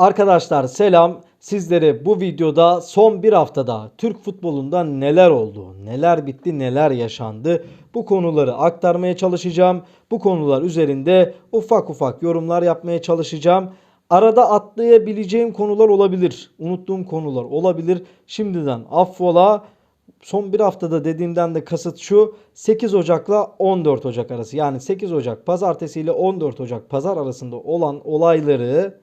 Arkadaşlar selam. Sizlere bu videoda son bir haftada Türk futbolunda neler oldu, neler bitti, neler yaşandı bu konuları aktarmaya çalışacağım. Bu konular üzerinde ufak ufak yorumlar yapmaya çalışacağım. Arada atlayabileceğim konular olabilir. Unuttuğum konular olabilir. Şimdiden affola. Son bir haftada dediğimden de kasıt şu 8 Ocak'la 14 Ocak arası yani 8 Ocak pazartesi ile 14 Ocak pazar arasında olan olayları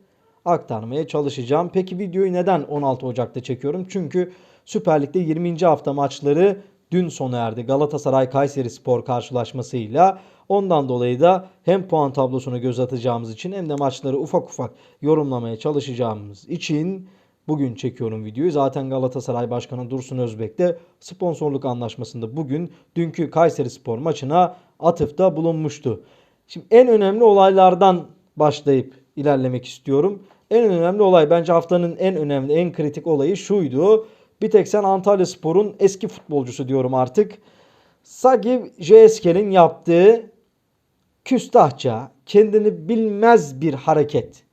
aktarmaya çalışacağım. Peki videoyu neden 16 Ocak'ta çekiyorum? Çünkü Süper Lig'de 20. hafta maçları dün sona erdi. Galatasaray Kayseri Spor karşılaşmasıyla. Ondan dolayı da hem puan tablosuna göz atacağımız için hem de maçları ufak ufak yorumlamaya çalışacağımız için bugün çekiyorum videoyu. Zaten Galatasaray Başkanı Dursun Özbek de sponsorluk anlaşmasında bugün dünkü Kayseri Spor maçına atıfta bulunmuştu. Şimdi en önemli olaylardan başlayıp ilerlemek istiyorum. En önemli olay bence haftanın en önemli, en kritik olayı şuydu. Bir tek sen Antalya Spor'un eski futbolcusu diyorum artık. Sagiv Jeskel'in yaptığı küstahça, kendini bilmez bir hareket.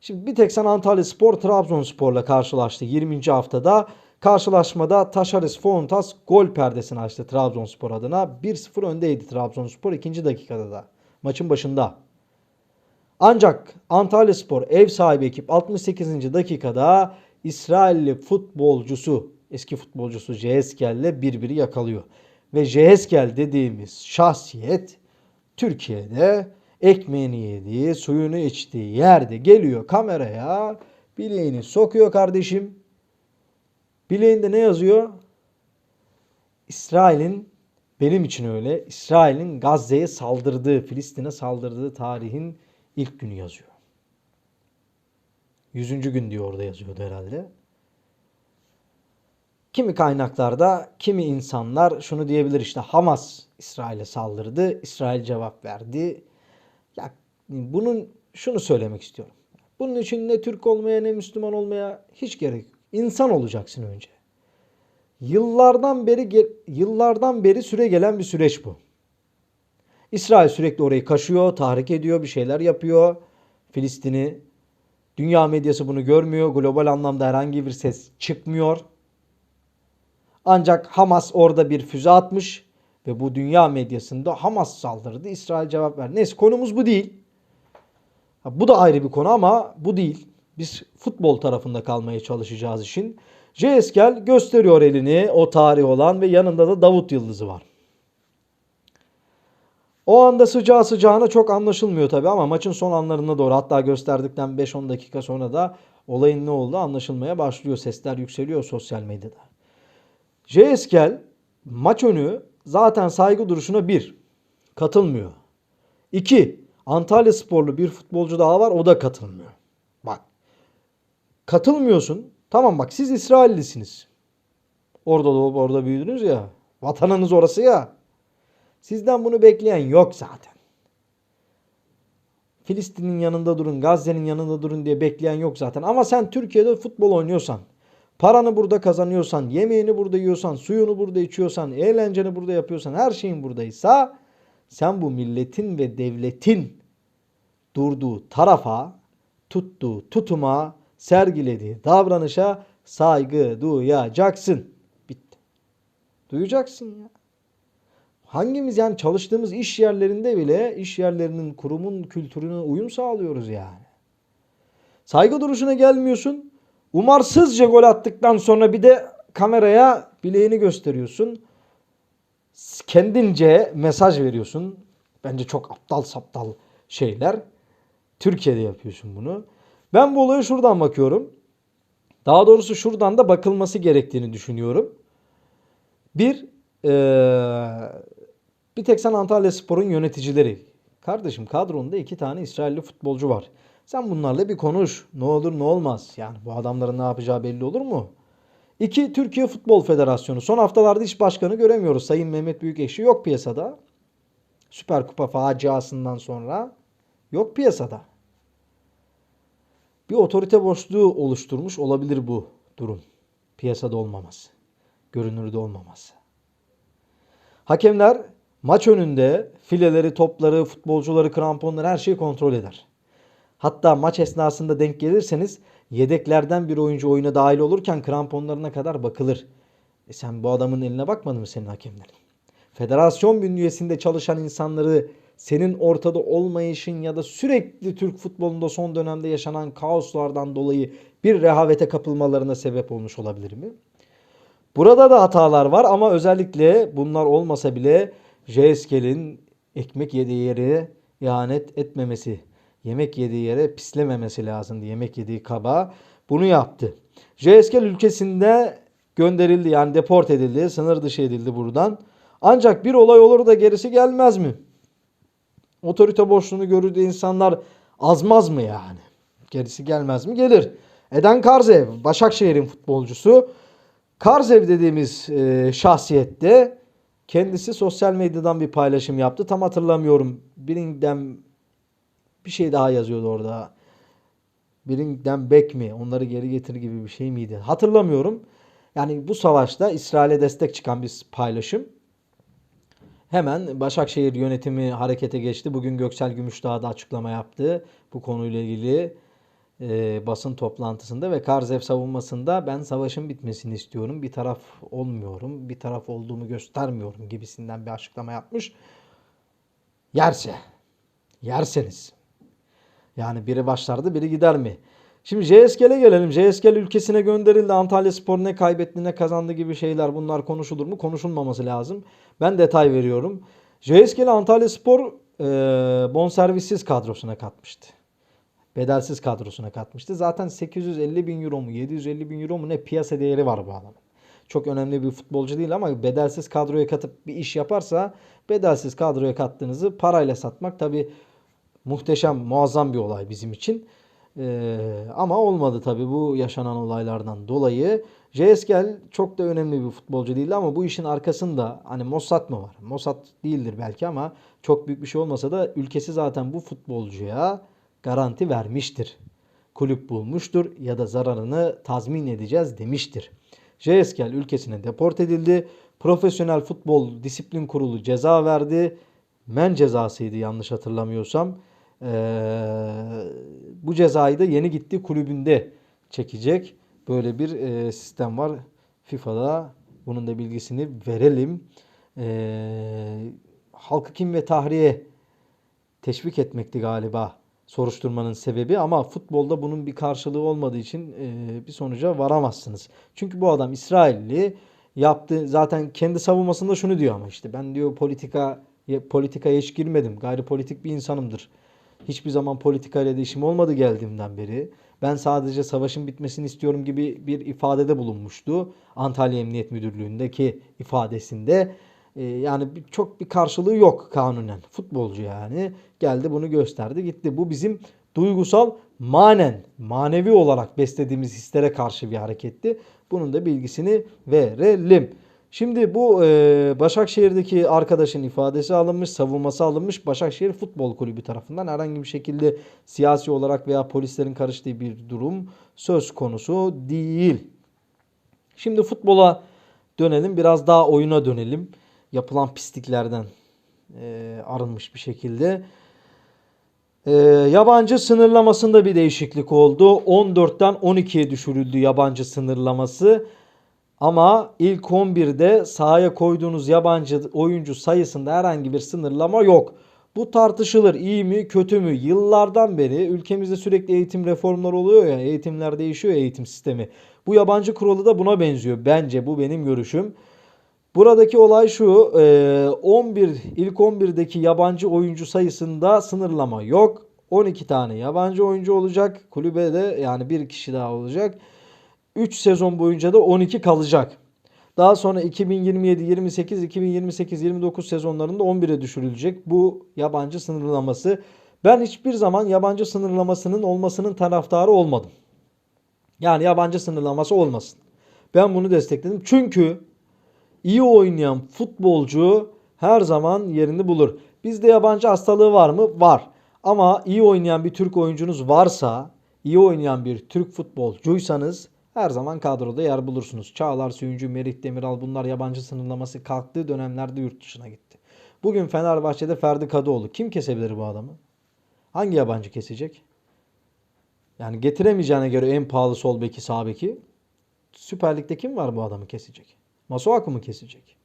Şimdi bir tek sen Antalya Spor Trabzonspor'la karşılaştı 20. haftada. Karşılaşmada Taşaris Fontas gol perdesini açtı Trabzonspor adına. 1-0 öndeydi Trabzonspor ikinci dakikada da. Maçın başında. Ancak Antalya Spor ev sahibi ekip 68. dakikada İsrailli futbolcusu, eski futbolcusu Ceheskel'le birbiri yakalıyor. Ve Ceheskel dediğimiz şahsiyet Türkiye'de ekmeğini yediği, suyunu içtiği yerde geliyor kameraya bileğini sokuyor kardeşim. Bileğinde ne yazıyor? İsrail'in benim için öyle. İsrail'in Gazze'ye saldırdığı, Filistin'e saldırdığı tarihin ilk günü yazıyor. Yüzüncü gün diyor orada yazıyordu herhalde. Kimi kaynaklarda, kimi insanlar şunu diyebilir işte Hamas İsrail'e saldırdı, İsrail cevap verdi. Ya bunun şunu söylemek istiyorum. Bunun için ne Türk olmaya ne Müslüman olmaya hiç gerek yok. İnsan olacaksın önce. Yıllardan beri yıllardan beri süre gelen bir süreç bu. İsrail sürekli orayı kaşıyor, tahrik ediyor, bir şeyler yapıyor. Filistin'i. Dünya medyası bunu görmüyor. Global anlamda herhangi bir ses çıkmıyor. Ancak Hamas orada bir füze atmış ve bu dünya medyasında Hamas saldırdı, İsrail cevap verdi. Neyse konumuz bu değil. Bu da ayrı bir konu ama bu değil. Biz futbol tarafında kalmaya çalışacağız işin. Jeskel gösteriyor elini o tarih olan ve yanında da Davut Yıldızı var. O anda sıcağı sıcağına çok anlaşılmıyor tabi ama maçın son anlarına doğru hatta gösterdikten 5-10 dakika sonra da olayın ne olduğu anlaşılmaya başlıyor. Sesler yükseliyor sosyal medyada. Jeskel maç önü zaten saygı duruşuna bir katılmıyor. İki Antalya sporlu bir futbolcu daha var o da katılmıyor. Bak katılmıyorsun tamam bak siz İsraillisiniz. Orada doğup orada büyüdünüz ya. Vatanınız orası ya. Sizden bunu bekleyen yok zaten. Filistin'in yanında durun, Gazze'nin yanında durun diye bekleyen yok zaten. Ama sen Türkiye'de futbol oynuyorsan, paranı burada kazanıyorsan, yemeğini burada yiyorsan, suyunu burada içiyorsan, eğlenceni burada yapıyorsan, her şeyin buradaysa sen bu milletin ve devletin durduğu tarafa, tuttuğu tutuma, sergilediği davranışa saygı duyacaksın. Bitti. Duyacaksın ya. Hangimiz yani çalıştığımız iş yerlerinde bile iş yerlerinin kurumun kültürüne uyum sağlıyoruz yani. Saygı duruşuna gelmiyorsun. Umarsızca gol attıktan sonra bir de kameraya bileğini gösteriyorsun. Kendince mesaj veriyorsun. Bence çok aptal saptal şeyler. Türkiye'de yapıyorsun bunu. Ben bu olaya şuradan bakıyorum. Daha doğrusu şuradan da bakılması gerektiğini düşünüyorum. Bir, ee, bir tek sen Antalya Spor'un yöneticileri. Kardeşim kadronda iki tane İsrailli futbolcu var. Sen bunlarla bir konuş. Ne olur ne olmaz. Yani bu adamların ne yapacağı belli olur mu? İki, Türkiye Futbol Federasyonu. Son haftalarda iş başkanı göremiyoruz. Sayın Mehmet Büyükekşi yok piyasada. Süper Kupa faciasından sonra yok piyasada. Bir otorite boşluğu oluşturmuş olabilir bu durum. Piyasada olmaması. Görünürde olmaması. Hakemler maç önünde fileleri, topları, futbolcuları, kramponları her şeyi kontrol eder. Hatta maç esnasında denk gelirseniz yedeklerden bir oyuncu oyuna dahil olurken kramponlarına kadar bakılır. E sen bu adamın eline bakmadın mı senin hakemlerin? Federasyon bünyesinde çalışan insanları senin ortada olmayışın ya da sürekli Türk futbolunda son dönemde yaşanan kaoslardan dolayı bir rehavete kapılmalarına sebep olmuş olabilir mi? Burada da hatalar var ama özellikle bunlar olmasa bile Jeskel'in ekmek yediği yere ihanet etmemesi, yemek yediği yere pislememesi lazımdı. Yemek yediği kaba bunu yaptı. Jeskel ülkesinde gönderildi yani deport edildi, sınır dışı edildi buradan. Ancak bir olay olur da gerisi gelmez mi? Otorite boşluğunu görür insanlar azmaz mı yani? Gerisi gelmez mi? Gelir. Eden Karzev, Başakşehir'in futbolcusu. Karzev dediğimiz e, şahsiyette kendisi sosyal medyadan bir paylaşım yaptı. Tam hatırlamıyorum. Birinden bir şey daha yazıyordu orada. Birinden bek mi? Onları geri getir gibi bir şey miydi? Hatırlamıyorum. Yani bu savaşta İsrail'e destek çıkan bir paylaşım. Hemen Başakşehir yönetimi harekete geçti. Bugün Göksel Gümüşdağ da açıklama yaptı bu konuyla ilgili e, basın toplantısında ve Karzev savunmasında ben savaşın bitmesini istiyorum. Bir taraf olmuyorum, bir taraf olduğumu göstermiyorum gibisinden bir açıklama yapmış. Yerse, yerseniz. Yani biri başlardı biri gider mi? Şimdi JSK'le gelelim. JSK ülkesine gönderildi. Antalya Spor ne kaybetti ne kazandı gibi şeyler bunlar konuşulur mu? Konuşulmaması lazım. Ben detay veriyorum. JSK Antalya Spor e, bonservissiz kadrosuna katmıştı. Bedelsiz kadrosuna katmıştı. Zaten 850 bin euro mu 750 bin euro mu ne piyasa değeri var bu adamın. Çok önemli bir futbolcu değil ama bedelsiz kadroya katıp bir iş yaparsa bedelsiz kadroya kattığınızı parayla satmak tabi muhteşem muazzam bir olay bizim için. Ee, ama olmadı tabii bu yaşanan olaylardan dolayı. JSGL çok da önemli bir futbolcu değildi ama bu işin arkasında hani Mossad mı var? Mossad değildir belki ama çok büyük bir şey olmasa da ülkesi zaten bu futbolcuya garanti vermiştir. Kulüp bulmuştur ya da zararını tazmin edeceğiz demiştir. JSGL ülkesine deport edildi. Profesyonel Futbol Disiplin Kurulu ceza verdi. Men cezasıydı yanlış hatırlamıyorsam. Ee, bu cezayı da yeni gittiği kulübünde çekecek. Böyle bir e, sistem var FIFA'da. Bunun da bilgisini verelim. Ee, halkı kim ve tahriye teşvik etmekti galiba soruşturmanın sebebi ama futbolda bunun bir karşılığı olmadığı için e, bir sonuca varamazsınız. Çünkü bu adam İsrailli yaptı zaten kendi savunmasında şunu diyor ama işte ben diyor politika politikaya hiç girmedim. Gayri politik bir insanımdır. Hiçbir zaman politikayla da işim olmadı geldiğimden beri. Ben sadece savaşın bitmesini istiyorum gibi bir ifadede bulunmuştu. Antalya Emniyet Müdürlüğü'ndeki ifadesinde. Ee, yani çok bir karşılığı yok kanunen. Futbolcu yani. Geldi bunu gösterdi gitti. Bu bizim duygusal manen, manevi olarak beslediğimiz hislere karşı bir hareketti. Bunun da bilgisini verelim. Şimdi bu e, Başakşehir'deki arkadaşın ifadesi alınmış, savunması alınmış. Başakşehir Futbol Kulübü tarafından herhangi bir şekilde siyasi olarak veya polislerin karıştığı bir durum söz konusu değil. Şimdi futbola dönelim, biraz daha oyuna dönelim. Yapılan pisliklerden e, arınmış bir şekilde. E, yabancı sınırlamasında bir değişiklik oldu. 14'ten 12'ye düşürüldü yabancı sınırlaması. Ama ilk 11'de sahaya koyduğunuz yabancı oyuncu sayısında herhangi bir sınırlama yok. Bu tartışılır. İyi mi kötü mü? Yıllardan beri ülkemizde sürekli eğitim reformları oluyor ya. Eğitimler değişiyor eğitim sistemi. Bu yabancı kuralı da buna benziyor. Bence bu benim görüşüm. Buradaki olay şu. 11 ilk 11'deki yabancı oyuncu sayısında sınırlama yok. 12 tane yabancı oyuncu olacak. Kulübede yani bir kişi daha olacak. 3 sezon boyunca da 12 kalacak. Daha sonra 2027, 28, 2028, 29 sezonlarında 11'e düşürülecek bu yabancı sınırlaması. Ben hiçbir zaman yabancı sınırlamasının olmasının taraftarı olmadım. Yani yabancı sınırlaması olmasın. Ben bunu destekledim. Çünkü iyi oynayan futbolcu her zaman yerini bulur. Bizde yabancı hastalığı var mı? Var. Ama iyi oynayan bir Türk oyuncunuz varsa, iyi oynayan bir Türk futbolcuysanız her zaman kadroda yer bulursunuz. Çağlar Söyüncü, Merih Demiral bunlar yabancı sınırlaması kalktığı dönemlerde yurt dışına gitti. Bugün Fenerbahçe'de Ferdi Kadıoğlu. Kim kesebilir bu adamı? Hangi yabancı kesecek? Yani getiremeyeceğine göre en pahalı sol beki sağ beki. Süper Lig'de kim var bu adamı kesecek? Masuaku mu kesecek?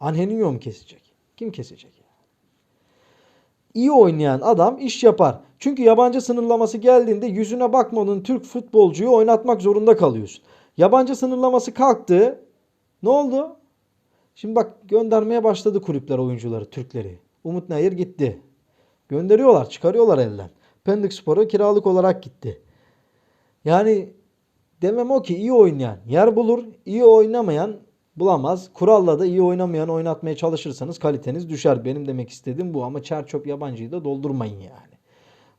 Angelinho mu kesecek? Kim kesecek? İyi oynayan adam iş yapar. Çünkü yabancı sınırlaması geldiğinde yüzüne bakmadığın Türk futbolcuyu oynatmak zorunda kalıyorsun. Yabancı sınırlaması kalktı. Ne oldu? Şimdi bak göndermeye başladı kulüpler oyuncuları, Türkleri. Umut Nayır gitti. Gönderiyorlar, çıkarıyorlar elden. Pendik Spor'a kiralık olarak gitti. Yani demem o ki iyi oynayan yer bulur, iyi oynamayan bulamaz. Kuralla da iyi oynamayan oynatmaya çalışırsanız kaliteniz düşer. Benim demek istediğim bu ama çer çöp yabancıyı da doldurmayın yani.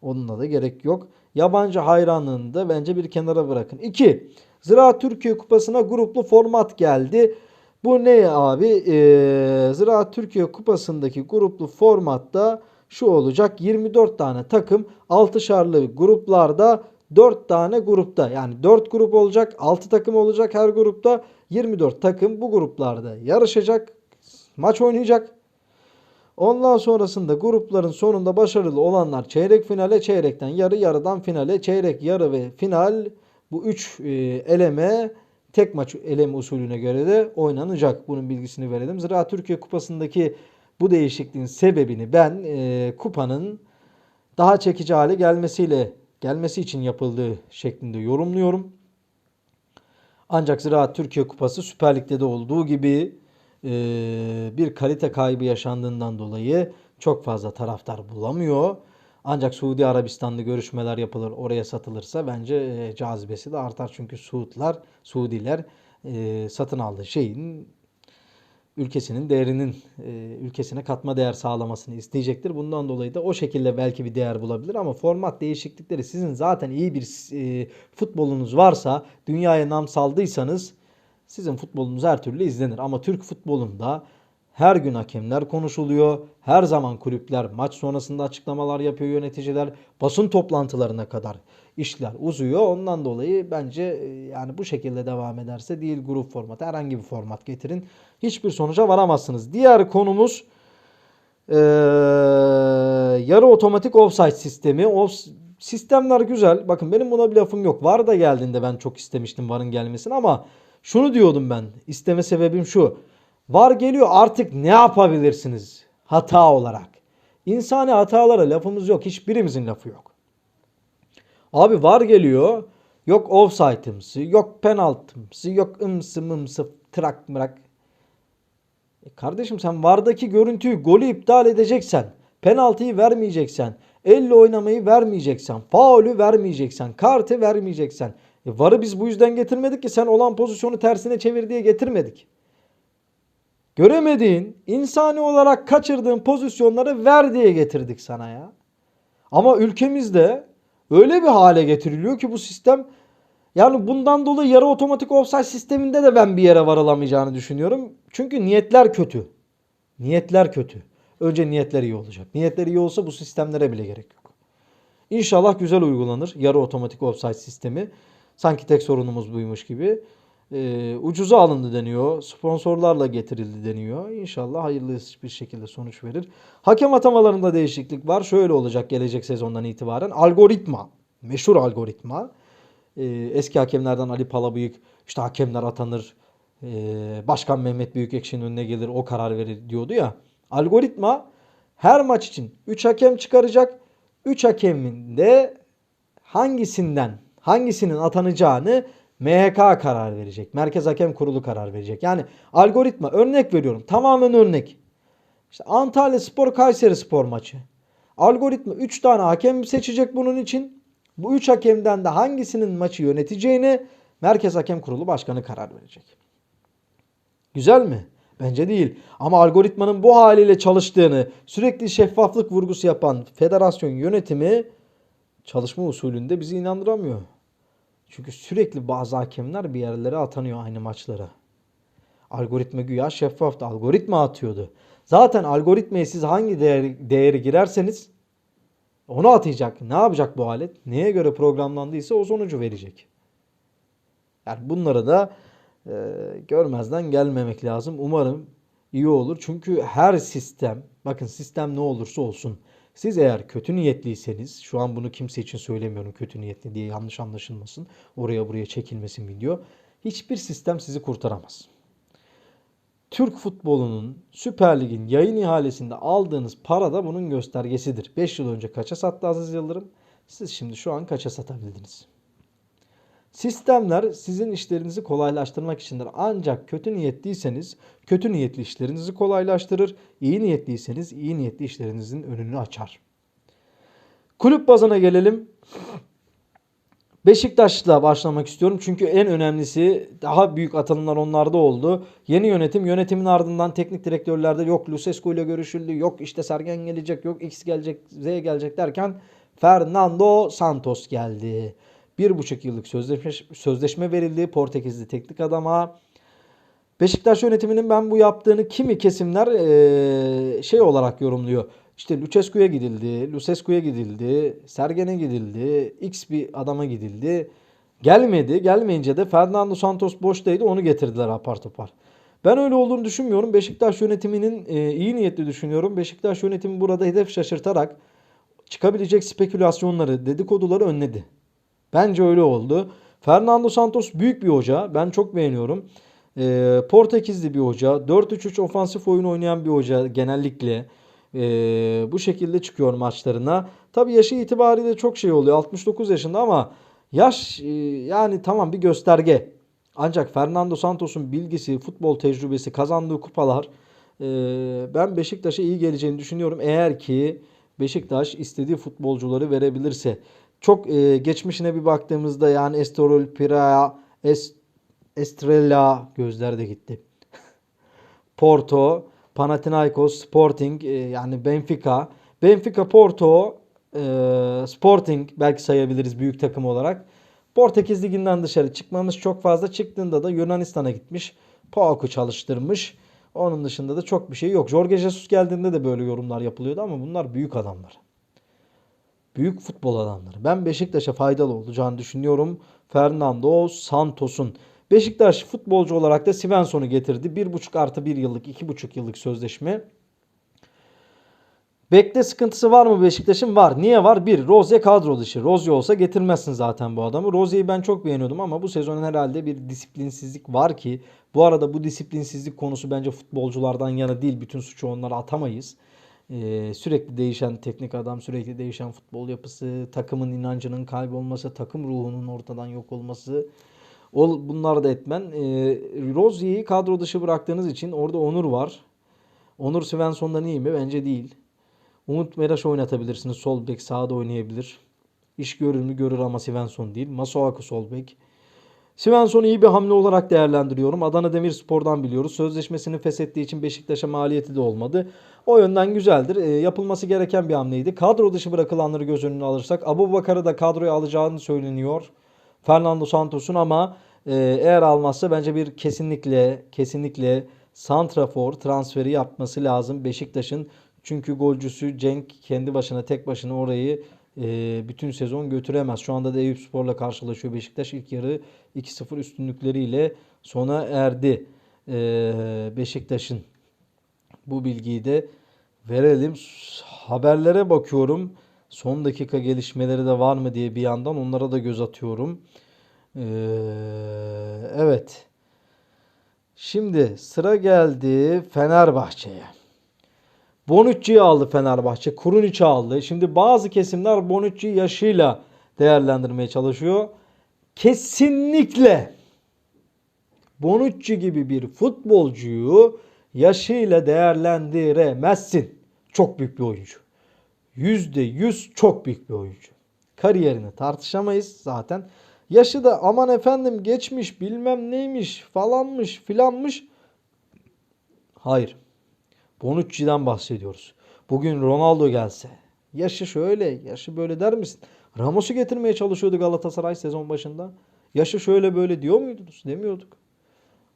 Onunla da gerek yok. Yabancı hayranlığını da bence bir kenara bırakın. 2. Ziraat Türkiye Kupası'na gruplu format geldi. Bu ne abi? Ee, Ziraat Türkiye Kupası'ndaki gruplu formatta şu olacak. 24 tane takım 6'şarlı gruplarda 4 tane grupta yani 4 grup olacak 6 takım olacak her grupta 24 takım bu gruplarda yarışacak maç oynayacak. Ondan sonrasında grupların sonunda başarılı olanlar çeyrek finale, çeyrekten yarı, yarıdan finale, çeyrek, yarı ve final bu 3 eleme tek maç eleme usulüne göre de oynanacak. Bunun bilgisini verelim. Zira Türkiye Kupası'ndaki bu değişikliğin sebebini ben e, kupanın daha çekici hale gelmesiyle gelmesi için yapıldığı şeklinde yorumluyorum. Ancak Ziraat Türkiye Kupası Süper Lig'de de olduğu gibi e, bir kalite kaybı yaşandığından dolayı çok fazla taraftar bulamıyor. Ancak Suudi Arabistan'da görüşmeler yapılır, oraya satılırsa bence e, cazibesi de artar. Çünkü Suudlar, Suudiler e, satın aldığı şeyin ülkesinin değerinin e, ülkesine katma değer sağlamasını isteyecektir. Bundan dolayı da o şekilde belki bir değer bulabilir ama format değişiklikleri sizin zaten iyi bir e, futbolunuz varsa, dünyaya nam saldıysanız sizin futbolunuz her türlü izlenir. Ama Türk futbolunda her gün hakemler konuşuluyor. Her zaman kulüpler maç sonrasında açıklamalar yapıyor yöneticiler. Basın toplantılarına kadar işler uzuyor. Ondan dolayı bence e, yani bu şekilde devam ederse değil grup formatı herhangi bir format getirin. Hiçbir sonuca varamazsınız. Diğer konumuz eee, yarı otomatik offside sistemi. O sistemler güzel. Bakın benim buna bir lafım yok. VAR da geldiğinde ben çok istemiştim VAR'ın gelmesini ama şunu diyordum ben. İsteme sebebim şu. VAR geliyor artık ne yapabilirsiniz hata olarak? İnsani hatalara lafımız yok. Hiçbirimizin lafı yok. Abi VAR geliyor. Yok offside'ımsı, yok penaltımsı, yok ımsı mımsı, trak mırak. E kardeşim sen VAR'daki görüntüyü golü iptal edeceksen, penaltıyı vermeyeceksen, elle oynamayı vermeyeceksen, faulü vermeyeceksen, kartı vermeyeceksen. E VAR'ı biz bu yüzden getirmedik ki sen olan pozisyonu tersine çevir diye getirmedik. Göremediğin, insani olarak kaçırdığın pozisyonları ver diye getirdik sana ya. Ama ülkemizde öyle bir hale getiriliyor ki bu sistem yani bundan dolayı yarı otomatik offside sisteminde de ben bir yere varılamayacağını düşünüyorum. Çünkü niyetler kötü. Niyetler kötü. Önce niyetler iyi olacak. Niyetler iyi olsa bu sistemlere bile gerek yok. İnşallah güzel uygulanır yarı otomatik offside sistemi. Sanki tek sorunumuz buymuş gibi. Ee, ucuza alındı deniyor. Sponsorlarla getirildi deniyor. İnşallah hayırlı bir şekilde sonuç verir. Hakem atamalarında değişiklik var. Şöyle olacak gelecek sezondan itibaren. Algoritma. Meşhur algoritma. Ee, eski hakemlerden Ali Palabıyık işte hakemler atanır. Ee, Başkan Mehmet Büyükekşi'nin önüne gelir o karar verir diyordu ya. Algoritma her maç için 3 hakem çıkaracak. 3 hakemin de hangisinden hangisinin atanacağını MHK karar verecek. Merkez Hakem Kurulu karar verecek. Yani algoritma örnek veriyorum. Tamamen örnek. İşte Antalya Spor Kayseri Spor maçı. Algoritma 3 tane hakem seçecek bunun için. Bu 3 hakemden de hangisinin maçı yöneteceğini Merkez Hakem Kurulu Başkanı karar verecek. Güzel mi? Bence değil. Ama algoritmanın bu haliyle çalıştığını, sürekli şeffaflık vurgusu yapan federasyon yönetimi çalışma usulünde bizi inandıramıyor. Çünkü sürekli bazı hakemler bir yerlere atanıyor aynı maçlara. Algoritma güya şeffaftı. Algoritma atıyordu. Zaten algoritmaya siz hangi değeri, değeri girerseniz onu atacak. Ne yapacak bu alet? Neye göre programlandıysa o sonucu verecek. Yani bunları da e, görmezden gelmemek lazım. Umarım iyi olur. Çünkü her sistem, bakın sistem ne olursa olsun Siz eğer kötü niyetliyseniz, şu an bunu kimse için söylemiyorum kötü niyetli diye yanlış anlaşılmasın. Oraya buraya çekilmesin video. Hiçbir sistem sizi kurtaramaz. Türk futbolunun Süper Lig'in yayın ihalesinde aldığınız para da bunun göstergesidir. 5 yıl önce kaça sattı Aziz Yıldırım? Siz şimdi şu an kaça satabildiniz? Sistemler sizin işlerinizi kolaylaştırmak içindir. Ancak kötü niyetliyseniz kötü niyetli işlerinizi kolaylaştırır. İyi niyetliyseniz iyi niyetli işlerinizin önünü açar. Kulüp bazına gelelim. Beşiktaş'la başlamak istiyorum. Çünkü en önemlisi daha büyük atılımlar onlarda oldu. Yeni yönetim, yönetimin ardından teknik direktörlerde yok Lucescu ile görüşüldü, yok işte Sergen gelecek, yok X gelecek, Z gelecek derken Fernando Santos geldi. Bir buçuk yıllık sözleşme, sözleşme verildi Portekizli teknik adama. Beşiktaş yönetiminin ben bu yaptığını kimi kesimler eee, şey olarak yorumluyor. İşte Lucescu'ya gidildi, Lucescu'ya gidildi, Sergen'e gidildi, X bir adama gidildi. Gelmedi. Gelmeyince de Fernando Santos boştaydı. Onu getirdiler apar topar. Ben öyle olduğunu düşünmüyorum. Beşiktaş yönetiminin e, iyi niyetli düşünüyorum. Beşiktaş yönetimi burada hedef şaşırtarak çıkabilecek spekülasyonları, dedikoduları önledi. Bence öyle oldu. Fernando Santos büyük bir hoca. Ben çok beğeniyorum. Ee, Portekizli bir hoca. 4-3-3 ofansif oyun oynayan bir hoca genellikle. Ee, bu şekilde çıkıyor maçlarına. Tabii yaşı itibariyle çok şey oluyor. 69 yaşında ama yaş e, yani tamam bir gösterge. Ancak Fernando Santos'un bilgisi, futbol tecrübesi, kazandığı kupalar e, ben Beşiktaş'a iyi geleceğini düşünüyorum. Eğer ki Beşiktaş istediği futbolcuları verebilirse. Çok e, geçmişine bir baktığımızda yani Estoril, Piraeus, Es, Estrella gözler de gitti. Porto, Panathinaikos, Sporting e, yani Benfica. Benfica, Porto, e, Sporting belki sayabiliriz büyük takım olarak. Portekiz liginden dışarı çıkmamış çok fazla. Çıktığında da Yunanistan'a gitmiş. PAOK'u çalıştırmış. Onun dışında da çok bir şey yok. Jorge Jesus geldiğinde de böyle yorumlar yapılıyordu ama bunlar büyük adamlar. Büyük futbol adamları. Ben Beşiktaş'a faydalı olacağını düşünüyorum. Fernando Santos'un. Beşiktaş futbolcu olarak da Svensson'u getirdi. 1,5 artı 1 yıllık, 2,5 yıllık sözleşme. Bekle sıkıntısı var mı Beşiktaş'ın? Var. Niye var? Bir, Rozier kadro dışı. Rozier olsa getirmezsin zaten bu adamı. Rozier'i ben çok beğeniyordum ama bu sezon herhalde bir disiplinsizlik var ki bu arada bu disiplinsizlik konusu bence futbolculardan yana değil. Bütün suçu onlara atamayız. Ee, sürekli değişen teknik adam, sürekli değişen futbol yapısı, takımın inancının kaybolması, takım ruhunun ortadan yok olması. O, bunlar da etmen. Ee, Rozier'i kadro dışı bıraktığınız için orada Onur var. Onur Svensson'dan iyi mi? Bence değil. Umut Meraş oynatabilirsiniz. Sol bek sağda oynayabilir. İş görür mü görür ama Svensson değil. Masuaku sol bek. Svensson iyi bir hamle olarak değerlendiriyorum. Adana Demirspor'dan biliyoruz. Sözleşmesini feshettiği için Beşiktaş'a maliyeti de olmadı. O yönden güzeldir. E, yapılması gereken bir hamleydi. Kadro dışı bırakılanları göz önüne alırsak Abu Bakar'ı da kadroya alacağını söyleniyor. Fernando Santos'un ama e, eğer almazsa bence bir kesinlikle kesinlikle santrafor transferi yapması lazım Beşiktaş'ın. Çünkü golcüsü Cenk kendi başına tek başına orayı e, bütün sezon götüremez. Şu anda da Eyüpspor'la karşılaşıyor Beşiktaş. ilk yarı 2-0 üstünlükleriyle sona erdi. E, Beşiktaş'ın bu bilgiyi de verelim. Haberlere bakıyorum. Son dakika gelişmeleri de var mı diye bir yandan onlara da göz atıyorum. E, evet. Şimdi sıra geldi Fenerbahçe'ye. Bonucci'yi aldı Fenerbahçe. Kurunic'i aldı. Şimdi bazı kesimler Bonucci yaşıyla değerlendirmeye çalışıyor. Kesinlikle Bonucci gibi bir futbolcuyu yaşıyla değerlendiremezsin. Çok büyük bir oyuncu. %100 çok büyük bir oyuncu. Kariyerini tartışamayız zaten. Yaşı da aman efendim geçmiş bilmem neymiş falanmış filanmış. Hayır. Bonucci'den bahsediyoruz. Bugün Ronaldo gelse yaşı şöyle yaşı böyle der misin? Ramos'u getirmeye çalışıyordu Galatasaray sezon başında. Yaşı şöyle böyle diyor muydunuz? Demiyorduk.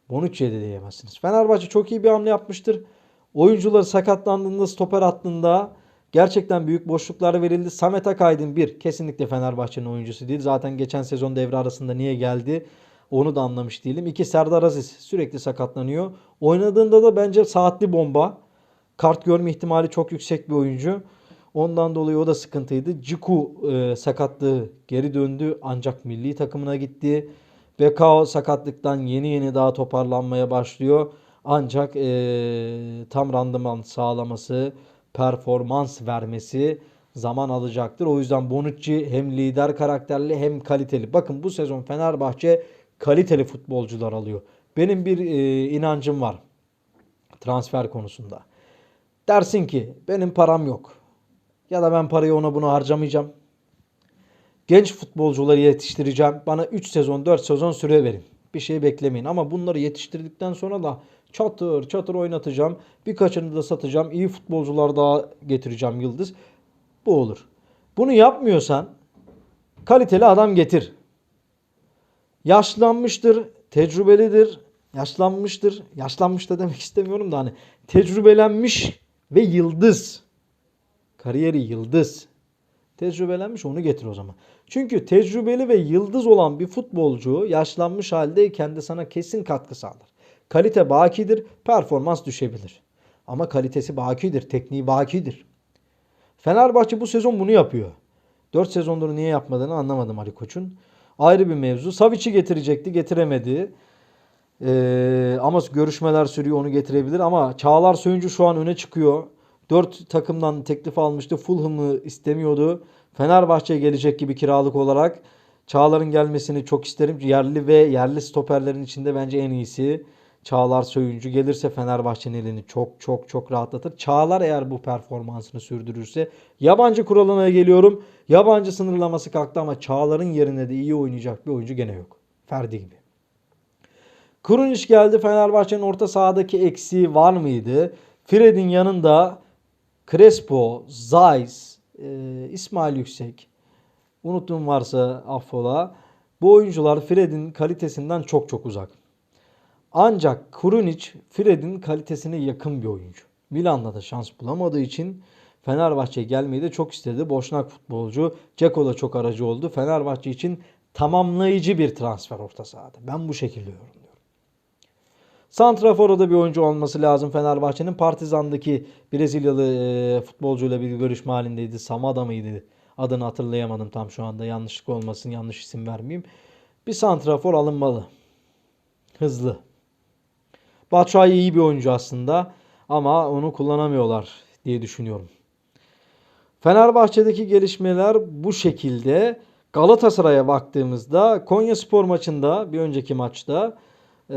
Bonucci'ye de diyemezsiniz. Fenerbahçe çok iyi bir hamle yapmıştır. Oyuncuları sakatlandığında stoper hattında gerçekten büyük boşluklar verildi. Samet Akaydın bir kesinlikle Fenerbahçe'nin oyuncusu değil. Zaten geçen sezon devre arasında niye geldi onu da anlamış değilim. İki Serdar Aziz sürekli sakatlanıyor. Oynadığında da bence saatli bomba. Kart görme ihtimali çok yüksek bir oyuncu. Ondan dolayı o da sıkıntıydı. Ciku e, sakatlığı geri döndü ancak milli takımına gitti. Bekao sakatlıktan yeni yeni daha toparlanmaya başlıyor. Ancak e, tam randıman sağlaması, performans vermesi zaman alacaktır. O yüzden Bonucci hem lider karakterli hem kaliteli. Bakın bu sezon Fenerbahçe kaliteli futbolcular alıyor. Benim bir e, inancım var transfer konusunda. Dersin ki benim param yok. Ya da ben parayı ona buna harcamayacağım. Genç futbolcuları yetiştireceğim. Bana 3 sezon 4 sezon süre verin. Bir şey beklemeyin. Ama bunları yetiştirdikten sonra da çatır çatır oynatacağım. Birkaçını da satacağım. İyi futbolcular daha getireceğim yıldız. Bu olur. Bunu yapmıyorsan kaliteli adam getir. Yaşlanmıştır, tecrübelidir, yaşlanmıştır. Yaşlanmış da demek istemiyorum da hani tecrübelenmiş ve yıldız. Kariyeri yıldız. Tecrübelenmiş onu getir o zaman. Çünkü tecrübeli ve yıldız olan bir futbolcu yaşlanmış haldeyken de sana kesin katkı sağlar. Kalite bakidir, performans düşebilir. Ama kalitesi bakidir, tekniği bakidir. Fenerbahçe bu sezon bunu yapıyor. 4 sezondur niye yapmadığını anlamadım Ali Koç'un. Ayrı bir mevzu. Savic'i getirecekti, getiremedi. Ee, ama görüşmeler sürüyor onu getirebilir ama Çağlar Söyüncü şu an öne çıkıyor. 4 takımdan teklif almıştı. Fulham'ı istemiyordu. Fenerbahçe'ye gelecek gibi kiralık olarak. Çağlar'ın gelmesini çok isterim. Yerli ve yerli stoperlerin içinde bence en iyisi. Çağlar Söyüncü gelirse Fenerbahçe'nin elini çok çok çok rahatlatır. Çağlar eğer bu performansını sürdürürse yabancı kuralına geliyorum. Yabancı sınırlaması kalktı ama Çağlar'ın yerine de iyi oynayacak bir oyuncu gene yok. Ferdi gibi. Kurunic geldi. Fenerbahçe'nin orta sahadaki eksiği var mıydı? Fred'in yanında Crespo, Zayis, e, İsmail Yüksek, unuttuğum varsa affola. Bu oyuncular Fred'in kalitesinden çok çok uzak. Ancak Kurunic Fred'in kalitesine yakın bir oyuncu. Milan'da da şans bulamadığı için Fenerbahçe'ye gelmeyi de çok istedi. Boşnak futbolcu. Ceko da çok aracı oldu. Fenerbahçe için tamamlayıcı bir transfer orta sahada. Ben bu şekilde yorumluyorum. Santrafor'a da bir oyuncu olması lazım Fenerbahçe'nin. Partizan'daki Brezilyalı e, futbolcuyla bir görüşme halindeydi. Samada mıydı? Adını hatırlayamadım tam şu anda. Yanlışlık olmasın, yanlış isim vermeyeyim. Bir santrafor alınmalı. Hızlı. Batshuayi iyi bir oyuncu aslında ama onu kullanamıyorlar diye düşünüyorum. Fenerbahçe'deki gelişmeler bu şekilde. Galatasaray'a baktığımızda Konya Spor maçında bir önceki maçta e,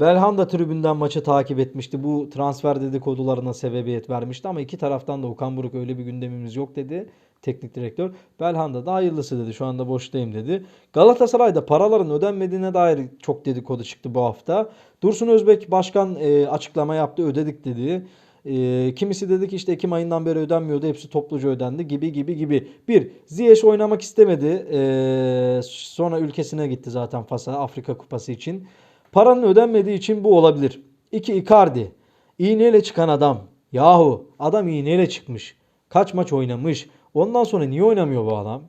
Belhanda tribünden maçı takip etmişti. Bu transfer dedikodularına sebebiyet vermişti ama iki taraftan da Okan Buruk öyle bir gündemimiz yok dedi teknik direktör. Belhanda da hayırlısı dedi. Şu anda boştayım dedi. Galatasaray'da paraların ödenmediğine dair çok dedikodu çıktı bu hafta. Dursun Özbek başkan e, açıklama yaptı. Ödedik dedi. E, kimisi dedi ki işte Ekim ayından beri ödenmiyordu. Hepsi topluca ödendi gibi gibi gibi. Bir, Ziyech oynamak istemedi. E, sonra ülkesine gitti zaten Fas'a Afrika Kupası için. Paranın ödenmediği için bu olabilir. İki, Icardi. İğneyle çıkan adam. Yahu adam iğneyle çıkmış. Kaç maç oynamış. Ondan sonra niye oynamıyor bu adam?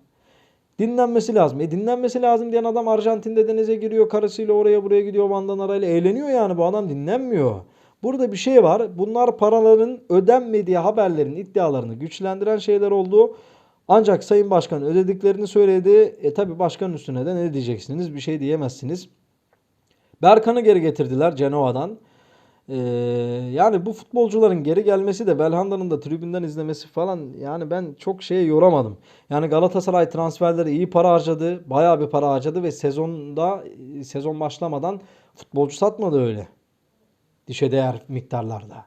Dinlenmesi lazım. E dinlenmesi lazım diyen adam Arjantin'de denize giriyor. Karısıyla oraya buraya gidiyor. Van'dan arayla eğleniyor yani. Bu adam dinlenmiyor. Burada bir şey var. Bunlar paraların ödenmediği haberlerin iddialarını güçlendiren şeyler oldu. Ancak Sayın Başkan ödediklerini söyledi. E tabi başkanın üstüne de ne diyeceksiniz? Bir şey diyemezsiniz. Berkan'ı geri getirdiler Cenova'dan. Ee, yani bu futbolcuların geri gelmesi de Belhanda'nın da tribünden izlemesi falan yani ben çok şeye yoramadım. Yani Galatasaray transferleri iyi para harcadı. Bayağı bir para harcadı ve sezonda sezon başlamadan futbolcu satmadı öyle. Dişe değer miktarlarda.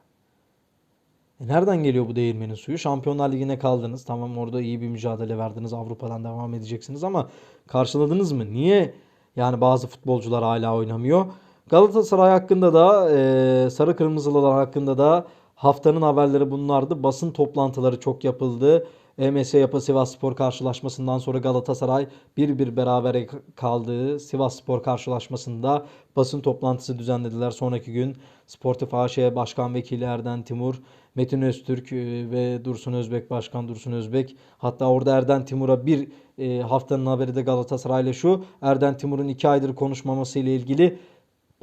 E nereden geliyor bu değirmenin suyu? Şampiyonlar Ligi'ne kaldınız. Tamam orada iyi bir mücadele verdiniz. Avrupa'dan devam edeceksiniz ama karşıladınız mı? Niye yani bazı futbolcular hala oynamıyor? Galatasaray hakkında da e, Sarı Kırmızılılar hakkında da haftanın haberleri bunlardı. Basın toplantıları çok yapıldı. EMS Yapı Sivas Spor karşılaşmasından sonra Galatasaray bir bir berabere kaldığı Sivas Spor karşılaşmasında basın toplantısı düzenlediler. Sonraki gün Sportif AŞ Başkan Vekili Erden Timur, Metin Öztürk e, ve Dursun Özbek Başkan Dursun Özbek hatta orada Erden Timur'a bir e, haftanın haberi de Galatasaray'la şu Erden Timur'un iki aydır konuşmaması ile ilgili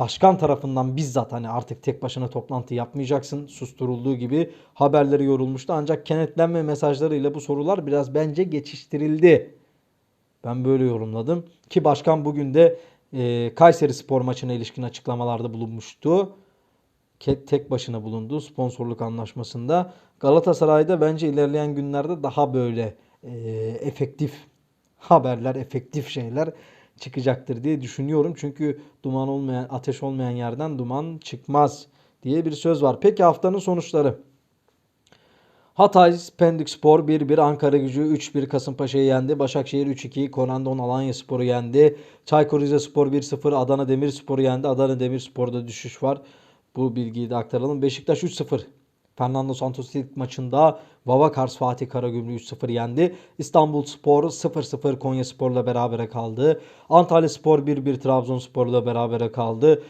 başkan tarafından bizzat hani artık tek başına toplantı yapmayacaksın susturulduğu gibi haberleri yorulmuştu. Ancak kenetlenme mesajlarıyla bu sorular biraz bence geçiştirildi. Ben böyle yorumladım. Ki başkan bugün de e, Kayseri Spor maçına ilişkin açıklamalarda bulunmuştu. Tek başına bulundu sponsorluk anlaşmasında. Galatasaray'da bence ilerleyen günlerde daha böyle e, efektif haberler, efektif şeyler çıkacaktır diye düşünüyorum. Çünkü duman olmayan, ateş olmayan yerden duman çıkmaz diye bir söz var. Peki haftanın sonuçları. Hatay Pendik Spor 1-1, Ankara Gücü 3-1 Kasımpaşa'yı yendi. Başakşehir 3-2, Konandon Alanya Spor'u yendi. Çaykur Rizespor 1-0, Adana Demirspor'u yendi. Adana Demirspor'da düşüş var. Bu bilgiyi de aktaralım. Beşiktaş 3-0. Fernando Santos ilk maçında Vavakars Fatih Karagümrük 3-0 yendi. İstanbul Spor 0-0 Konya Spor'la berabere kaldı. Antalya Spor 1-1 Trabzonspor'la berabere kaldı.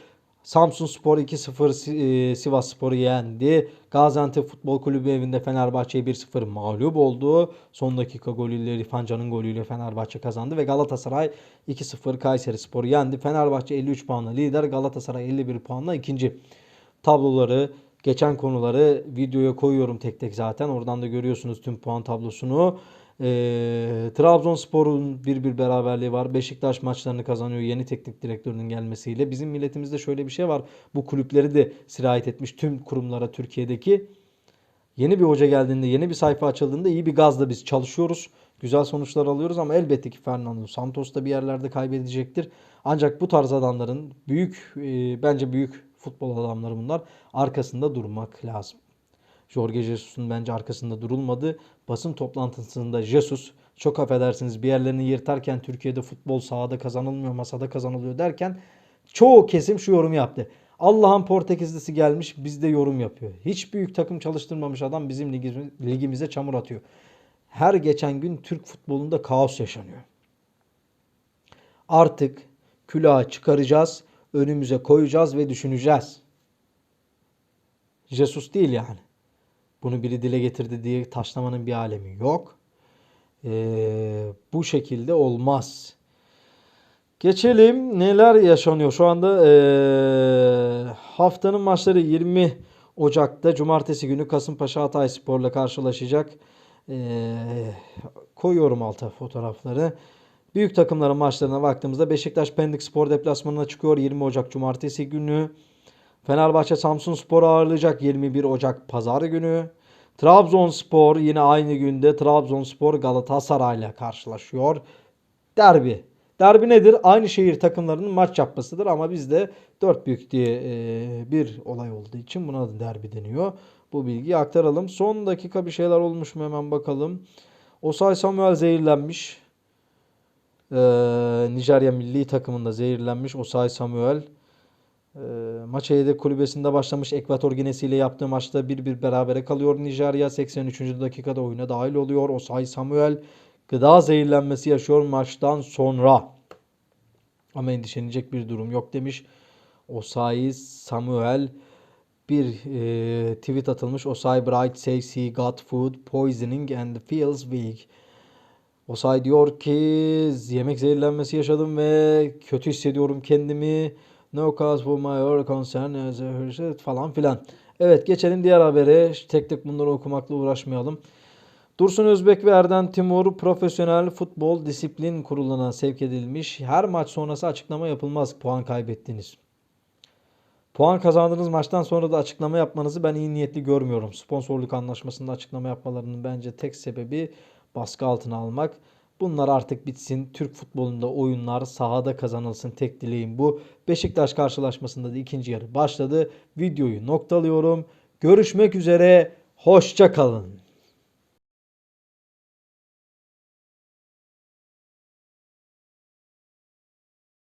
Samsun Spor 2-0 Si- e, Sivas Spor'u yendi. Gaziantep Futbol Kulübü evinde Fenerbahçe'ye 1-0 mağlup oldu. Son dakika golüyle İrfan golüyle Fenerbahçe kazandı ve Galatasaray 2-0 Kayseri Spor'u yendi. Fenerbahçe 53 puanla lider, Galatasaray 51 puanla ikinci. Tabloları, geçen konuları videoya koyuyorum tek tek zaten. Oradan da görüyorsunuz tüm puan tablosunu. Ee, Trabzonspor'un 1-1 beraberliği var. Beşiktaş maçlarını kazanıyor yeni teknik direktörünün gelmesiyle. Bizim milletimizde şöyle bir şey var. Bu kulüpleri de sirayet etmiş tüm kurumlara Türkiye'deki. Yeni bir hoca geldiğinde, yeni bir sayfa açıldığında iyi bir gazla biz çalışıyoruz. Güzel sonuçlar alıyoruz ama elbette ki Fernando Santos da bir yerlerde kaybedecektir. Ancak bu tarz adamların büyük, e, bence büyük futbol adamları bunlar. Arkasında durmak lazım. Jorge Jesus'un bence arkasında durulmadı. Basın toplantısında Jesus çok affedersiniz bir yerlerini yırtarken Türkiye'de futbol sahada kazanılmıyor, masada kazanılıyor derken çoğu kesim şu yorum yaptı. Allah'ın Portekizlisi gelmiş bizde yorum yapıyor. Hiç büyük takım çalıştırmamış adam bizim ligimize, çamur atıyor. Her geçen gün Türk futbolunda kaos yaşanıyor. Artık külahı çıkaracağız, önümüze koyacağız ve düşüneceğiz. Jesus değil yani. Bunu biri dile getirdi diye taşlamanın bir alemi yok. Ee, bu şekilde olmaz. Geçelim neler yaşanıyor şu anda ee, haftanın maçları 20 Ocak'ta Cumartesi günü Kasımpaşa Hatay Spor'la karşılaşacak. Ee, koyuyorum alta fotoğrafları. Büyük takımların maçlarına baktığımızda Beşiktaş Pendik Spor deplasmanına çıkıyor 20 Ocak Cumartesi günü. Fenerbahçe Samsun Spor ağırlayacak 21 Ocak Pazar günü. Trabzonspor yine aynı günde Trabzonspor Galatasaray'la karşılaşıyor. Derbi. Derbi nedir? Aynı şehir takımlarının maç yapmasıdır ama bizde dört büyük diye e, bir olay olduğu için buna da derbi deniyor. Bu bilgiyi aktaralım. Son dakika bir şeyler olmuş mu hemen bakalım. Osay Samuel zehirlenmiş. Ee, Nijerya milli takımında zehirlenmiş Osay Samuel. Ee, maça yedek kulübesinde başlamış Ekvator Ginesi ile yaptığı maçta 1-1 berabere kalıyor Nijerya. 83. dakikada oyuna dahil oluyor. Osay Samuel gıda zehirlenmesi yaşıyor maçtan sonra. Ama endişelenecek bir durum yok demiş. Osay Samuel bir e, tweet atılmış. Osay Bright says he got food poisoning and feels weak. Osay diyor ki yemek zehirlenmesi yaşadım ve kötü hissediyorum kendimi. No cause for my or concern falan filan. Evet geçelim diğer habere. Tek tek bunları okumakla uğraşmayalım. Dursun Özbek ve Erden Timur Profesyonel Futbol Disiplin Kurulu'na sevk edilmiş. Her maç sonrası açıklama yapılmaz puan kaybettiniz. Puan kazandığınız maçtan sonra da açıklama yapmanızı ben iyi niyetli görmüyorum. Sponsorluk anlaşmasında açıklama yapmalarının bence tek sebebi baskı altına almak. Bunlar artık bitsin. Türk futbolunda oyunlar sahada kazanılsın. Tek dileğim bu. Beşiktaş karşılaşmasında da ikinci yarı başladı. Videoyu noktalıyorum. Görüşmek üzere. Hoşça kalın.